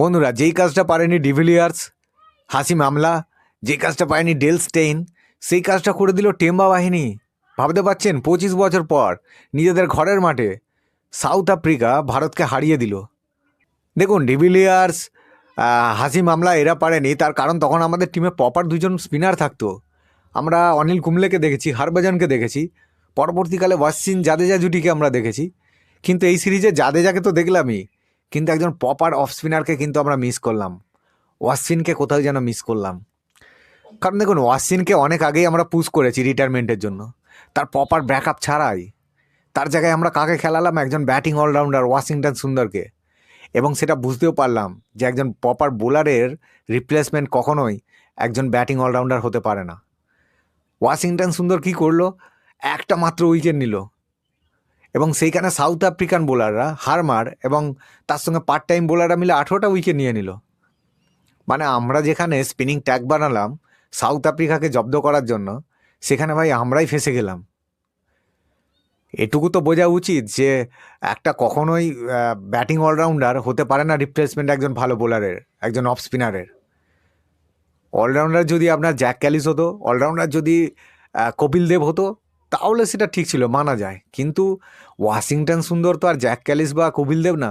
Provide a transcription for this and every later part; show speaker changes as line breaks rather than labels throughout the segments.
বন্ধুরা যেই কাজটা পারেনি ডিভিলিয়ার্স হাসি মামলা যে কাজটা পায়নি ডেল স্টেইন সেই কাজটা করে দিল টেম্বা বাহিনী। ভাবতে পারছেন পঁচিশ বছর পর নিজেদের ঘরের মাঠে সাউথ আফ্রিকা ভারতকে হারিয়ে দিল। দেখুন ডিভিলিয়ার্স আহ, হাসি মামলা এরা পারেনি তার কারণ তখন আমাদের টিমে প্রপার দুজন স্পিনার থাকতো। আমরা অনিল কুমলেকে দেখেছি হরভজনকে দেখেছি পরবর্তীকালে ওয়াসিন জাদেজা জুটিকে আমরা দেখেছি। কিন্তু এই সিরিজে জাদেজাকে তো দেখলামই। কিন্তু একজন প্রপার অফ স্পিনারকে কিন্তু আমরা মিস করলাম। ওয়াসিনকে কোথাও যেন মিস করলাম। কারণ দেখুন ওয়াসিনকে অনেক আগেই আমরা পুশ করেছি রিটায়ারমেন্টের জন্য। তার প্রপার ব্যাকআপ ছাড়াই। তার জায়গায় আমরা কাকে খেলালাম? একজন ব্যাটিং অলরাউন্ডার ওয়াশিংটন সুন্দরকে এবং সেটা বুঝতেও পারলাম যে একজন প্রপার বোলারের রিপ্লেসমেন্ট কখনোই একজন ব্যাটিং অলরাউন্ডার হতে পারে না। ওয়াশিংটন সুন্দর কি করল? একটা মাত্র উইকেট নিল। এবং সেইখানে সাউথ আফ্রিকান বোলাররা হারমার এবং তার সঙ্গে পার্ট টাইম বোলাররা মিলে আঠেরোটা উইকেট নিয়ে নিল। মানে আমরা যেখানে স্পিনিং ট্যাগ বানালাম সাউথ আফ্রিকাকে জব্দ করার জন্য, সেখানে ভাই আমরাই ফেসে গেলাম। এটুকু তো বোঝা উচিত যে একটা কখনোই ব্যাটিং অলরাউন্ডার হতে পারে না রিপ্লেসমেন্ট একজন ভালো বোলারের একজন অফ স্পিনারের অলরাউন্ডার যদি আপনার জ্যাক ক্যালিস হতো অলরাউন্ডার যদি কপিল দেব হতো তাহলে সেটা ঠিক ছিল, মানা যায়। কিন্তু ওয়াশিংটন সুন্দর তো আর জ্যাক ক্যালিস বা কপিল দেব না।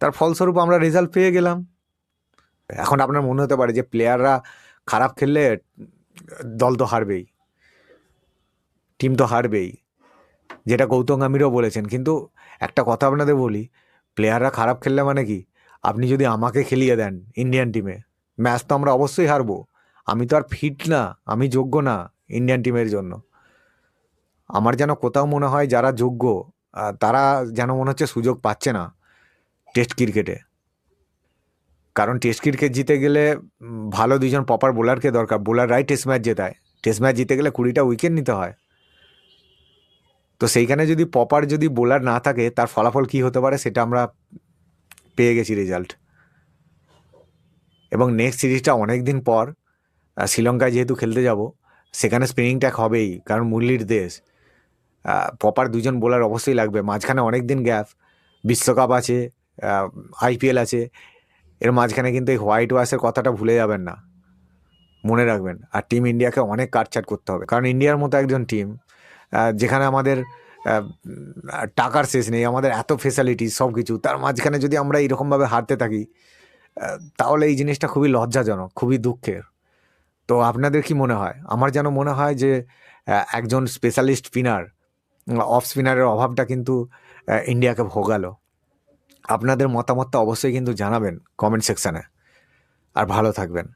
তার ফলস্বরূপ আমরা রেজাল্ট পেয়ে গেলাম। এখন আপনার মনে হতে পারে যে প্লেয়াররা খারাপ খেললে দল তো হারবেই টিম তো হারবেই, যেটা গৌতম গাম্ভীরও বলেছেন। কিন্তু একটা কথা আপনাদের বলি প্লেয়াররা খারাপ খেললে মানে কি? আপনি যদি আমাকে খেলিয়ে দেন ইন্ডিয়ান টিমে ম্যাচ তো আমরা অবশ্যই হারবো। আমি তো আর ফিট না, আমি যোগ্য না। ইন্ডিয়ান টিমের জন্য। আমার যেন কোথাও মনে হয় যারা যোগ্য তারা যেন মনে হচ্ছে সুযোগ পাচ্ছে না টেস্ট ক্রিকেটে কারণ টেস্ট ক্রিকেট জিতে গেলে ভালো দুজন প্রপার বোলারকে দরকার। বোলাররাই টেস্ট ম্যাচ জেতায়। টেস্ট ম্যাচ জিতে গেলে কুড়িটা উইকেট নিতে হয়। তো সেইখানে যদি প্রপার যদি বোলার না থাকে, তার ফলাফল কী হতে পারে সেটা আমরা পেয়ে গেছি রেজাল্ট এবং নেক্সট সিরিজটা অনেক দিন পর শ্রীলঙ্কায় যেহেতু খেলতে যাব সেখানে স্পিনিং ট্যাক হবেই, কারণ মুরলির দেশ। প্রপার দুজন বোলার অবশ্যই লাগবে। মাঝখানে অনেক দিন গ্যাপ বিশ্বকাপ আছে আইপিএল আছে। এর মাঝখানে কিন্তু এই হোয়াইট ওয়াশের কথাটা ভুলে যাবেন না। মনে রাখবেন। আর টিম ইন্ডিয়াকে অনেক কাটছাট করতে হবে। কারণ ইন্ডিয়ার মতো একজন টিম যেখানে আমাদের টাকার শেষ নেই, আমাদের এত ফেসিলিটি সব কিছু তার মাঝখানে যদি আমরা এইরকমভাবে হারতে থাকি তাহলে এই জিনিসটা খুবই লজ্জাজনক, খুবই দুঃখের। তো আপনাদের কি মনে হয়? আমার যেন মনে হয় যে একজন স্পেশালিস্ট স্পিনার অফ স্পিনারের অভাবটা কিন্তু ইন্ডিয়াকে ভোগালো। আপনাদের মতামতটা অবশ্যই কিন্তু জানাবেন কমেন্ট সেকশানে আর ভালো থাকবেন।